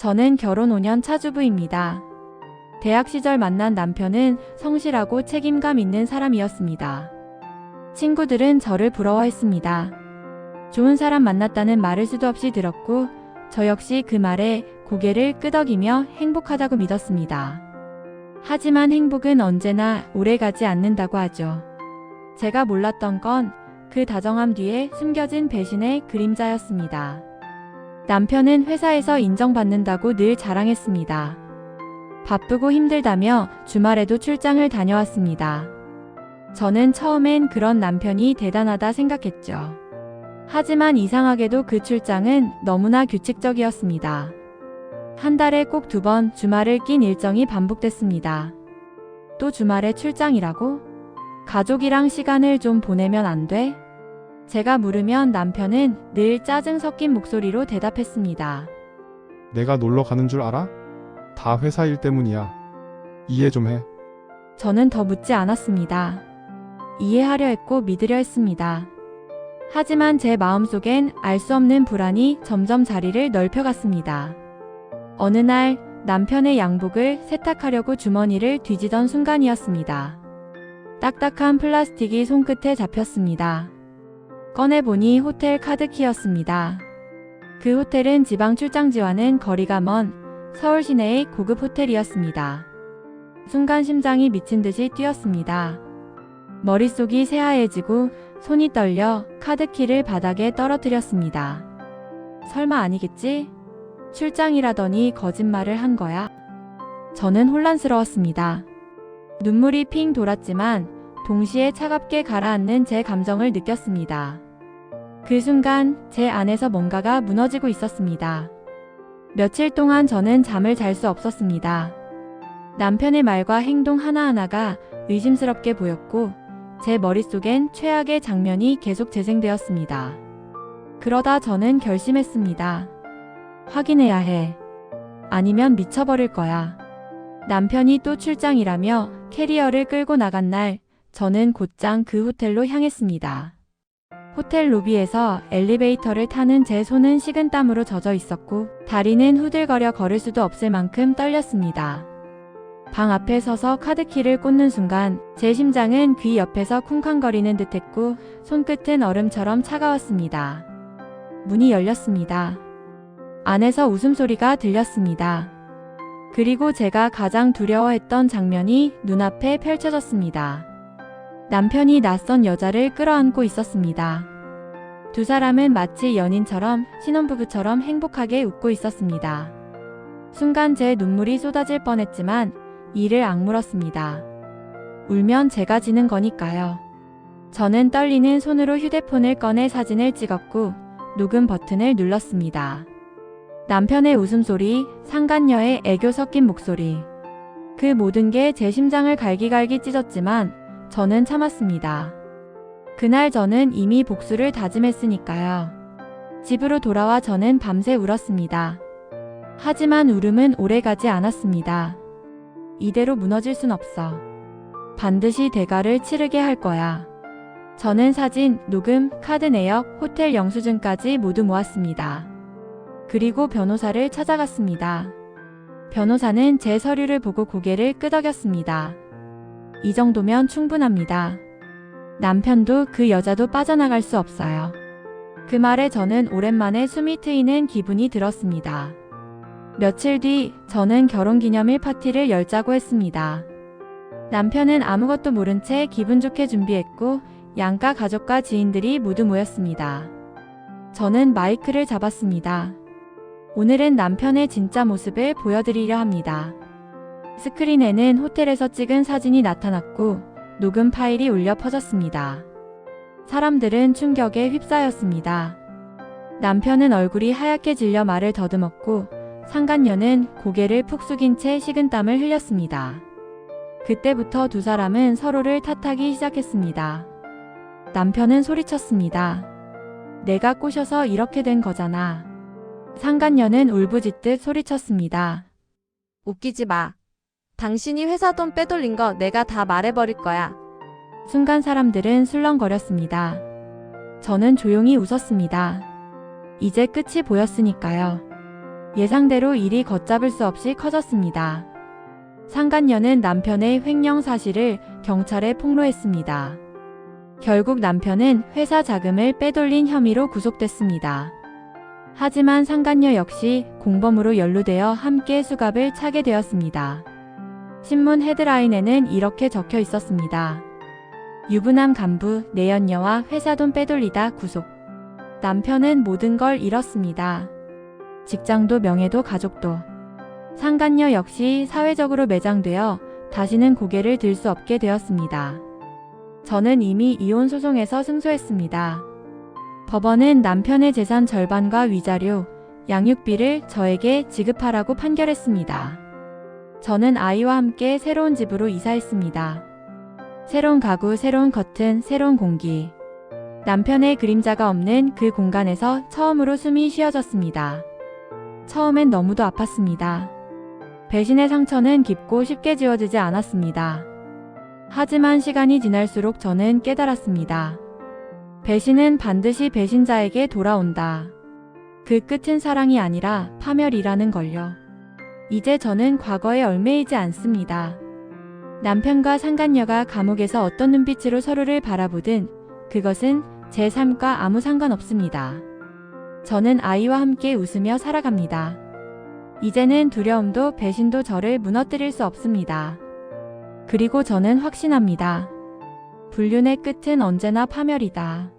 저는 결혼 5년 차주부입니다. 대학 시절 만난 남편은 성실하고 책임감 있는 사람이었습니다. 친구들은 저를 부러워했습니다. 좋은 사람 만났다는 말을 수도 없이 들었고, 저 역시 그 말에 고개를 끄덕이며 행복하다고 믿었습니다. 하지만 행복은 언제나 오래 가지 않는다고 하죠. 제가 몰랐던 건 그 다정함 뒤에 숨겨진 배신의 그림자였습니다. 남편은 회사에서 인정받는다고 늘 자랑했습니다. 바쁘고 힘들다며 주말에도 출장을 다녀왔습니다. 저는 처음엔 그런 남편이 대단하다 생각했죠. 하지만 이상하게도 그 출장은 너무나 규칙적이었습니다. 한 달에 꼭 두 번 주말을 낀 일정이 반복됐습니다. 또 주말에 출장이라고? 가족이랑 시간을 좀 보내면 안 돼? 제가 물으면 남편은 늘 짜증 섞인 목소리로 대답했습니다. 내가 놀러 가는 줄 알아? 다 회사 일 때문이야. 이해 좀 해. 저는 더 묻지 않았습니다. 이해하려 했고 믿으려 했습니다. 하지만 제 마음속엔 알 수 없는 불안이 점점 자리를 넓혀갔습니다. 어느 날 남편의 양복을 세탁하려고 주머니를 뒤지던 순간이었습니다. 딱딱한 플라스틱이 손끝에 잡혔습니다. 꺼내보니 호텔 카드키였습니다. 그 호텔은 지방 출장지와는 거리가 먼 서울 시내의 고급 호텔이었습니다. 순간 심장이 미친 듯이 뛰었습니다. 머릿속이 새하얘지고 손이 떨려 카드키를 바닥에 떨어뜨렸습니다. 설마 아니겠지? 출장이라더니 거짓말을 한 거야? 저는 혼란스러웠습니다. 눈물이 핑 돌았지만 동시에 차갑게 가라앉는 제 감정을 느꼈습니다. 그 순간 제 안에서 뭔가가 무너지고 있었습니다. 며칠 동안 저는 잠을 잘 수 없었습니다. 남편의 말과 행동 하나하나가 의심스럽게 보였고 제 머릿속엔 최악의 장면이 계속 재생되었습니다. 그러다 저는 결심했습니다. 확인해야 해. 아니면 미쳐버릴 거야. 남편이 또 출장이라며 캐리어를 끌고 나간 날, 저는 곧장 그 호텔로 향했습니다. 호텔 로비에서 엘리베이터를 타는 제 손은 식은땀으로 젖어 있었고, 다리는 후들거려 걸을 수도 없을 만큼 떨렸습니다. 방 앞에 서서 카드키를 꽂는 순간 제 심장은 귀 옆에서 쿵쾅거리는 듯했고 손끝은 얼음처럼 차가웠습니다. 문이 열렸습니다. 안에서 웃음소리가 들렸습니다. 그리고 제가 가장 두려워했던 장면이 눈앞에 펼쳐졌습니다. 남편이 낯선 여자를 끌어안고 있었습니다. 두 사람은 마치 연인처럼 신혼부부처럼 행복하게 웃고 있었습니다. 순간 제 눈물이 쏟아질 뻔했지만 이를 악물었습니다. 울면 제가 지는 거니까요. 저는 떨리는 손으로 휴대폰을 꺼내 사진을 찍었고 녹음 버튼을 눌렀습니다. 남편의 웃음소리, 상간녀의 애교 섞인 목소리. 그 모든 게 제 심장을 갈기갈기 찢었지만 저는 참았습니다. 그날 저는 이미 복수를 다짐했으니까요. 집으로 돌아와 저는 밤새 울었습니다. 하지만 울음은 오래 가지 않았습니다. 이대로 무너질 순 없어. 반드시 대가를 치르게 할 거야. 저는 사진, 녹음, 카드 내역, 호텔 영수증까지 모두 모았습니다. 그리고 변호사를 찾아갔습니다. 변호사는 제 서류를 보고 고개를 끄덕였습니다. 이 정도면 충분합니다. 남편도 그 여자도 빠져나갈 수 없어요. 그 말에 저는 오랜만에 숨이 트이는 기분이 들었습니다. 며칠 뒤 저는 결혼기념일 파티를 열자고 했습니다. 남편은 아무것도 모른 채 기분 좋게 준비했고 양가 가족과 지인들이 모두 모였습니다. 저는 마이크를 잡았습니다. 오늘은 남편의 진짜 모습을 보여드리려 합니다. 스크린에는 호텔에서 찍은 사진이 나타났고 녹음 파일이 울려 퍼졌습니다. 사람들은 충격에 휩싸였습니다. 남편은 얼굴이 하얗게 질려 말을 더듬었고 상간녀는 고개를 푹 숙인 채 식은땀을 흘렸습니다. 그때부터 두 사람은 서로를 탓하기 시작했습니다. 남편은 소리쳤습니다. 내가 꼬셔서 이렇게 된 거잖아. 상간녀는 울부짖듯 소리쳤습니다. 웃기지 마. 당신이 회사 돈 빼돌린 거 내가 다 말해버릴 거야. 순간 사람들은 술렁거렸습니다. 저는 조용히 웃었습니다. 이제 끝이 보였으니까요. 예상대로 일이 걷잡을 수 없이 커졌습니다. 상간녀는 남편의 횡령 사실을 경찰에 폭로했습니다. 결국 남편은 회사 자금을 빼돌린 혐의로 구속됐습니다. 하지만 상간녀 역시 공범으로 연루되어 함께 수갑을 차게 되었습니다. 신문 헤드라인에는 이렇게 적혀 있었습니다. 유부남 간부 내연녀와 회사 돈 빼돌리다 구속. 남편은 모든 걸 잃었습니다. 직장도 명예도 가족도. 상간녀 역시 사회적으로 매장되어 다시는 고개를 들 수 없게 되었습니다. 저는 이미 이혼 소송에서 승소했습니다. 법원은 남편의 재산 절반과 위자료, 양육비를 저에게 지급하라고 판결했습니다. 저는 아이와 함께 새로운 집으로 이사했습니다. 새로운 가구, 새로운 커튼, 새로운 공기. 남편의 그림자가 없는 그 공간에서 처음으로 숨이 쉬어졌습니다. 처음엔 너무도 아팠습니다. 배신의 상처는 깊고 쉽게 지워지지 않았습니다. 하지만 시간이 지날수록 저는 깨달았습니다. 배신은 반드시 배신자에게 돌아온다. 그 끝은 사랑이 아니라 파멸이라는 걸요. 이제 저는 과거에 얽매이지 않습니다. 남편과 상간녀가 감옥에서 어떤 눈빛으로 서로를 바라보든 그것은 제 삶과 아무 상관없습니다. 저는 아이와 함께 웃으며 살아갑니다. 이제는 두려움도 배신도 저를 무너뜨릴 수 없습니다. 그리고 저는 확신합니다. 불륜의 끝은 언제나 파멸이다.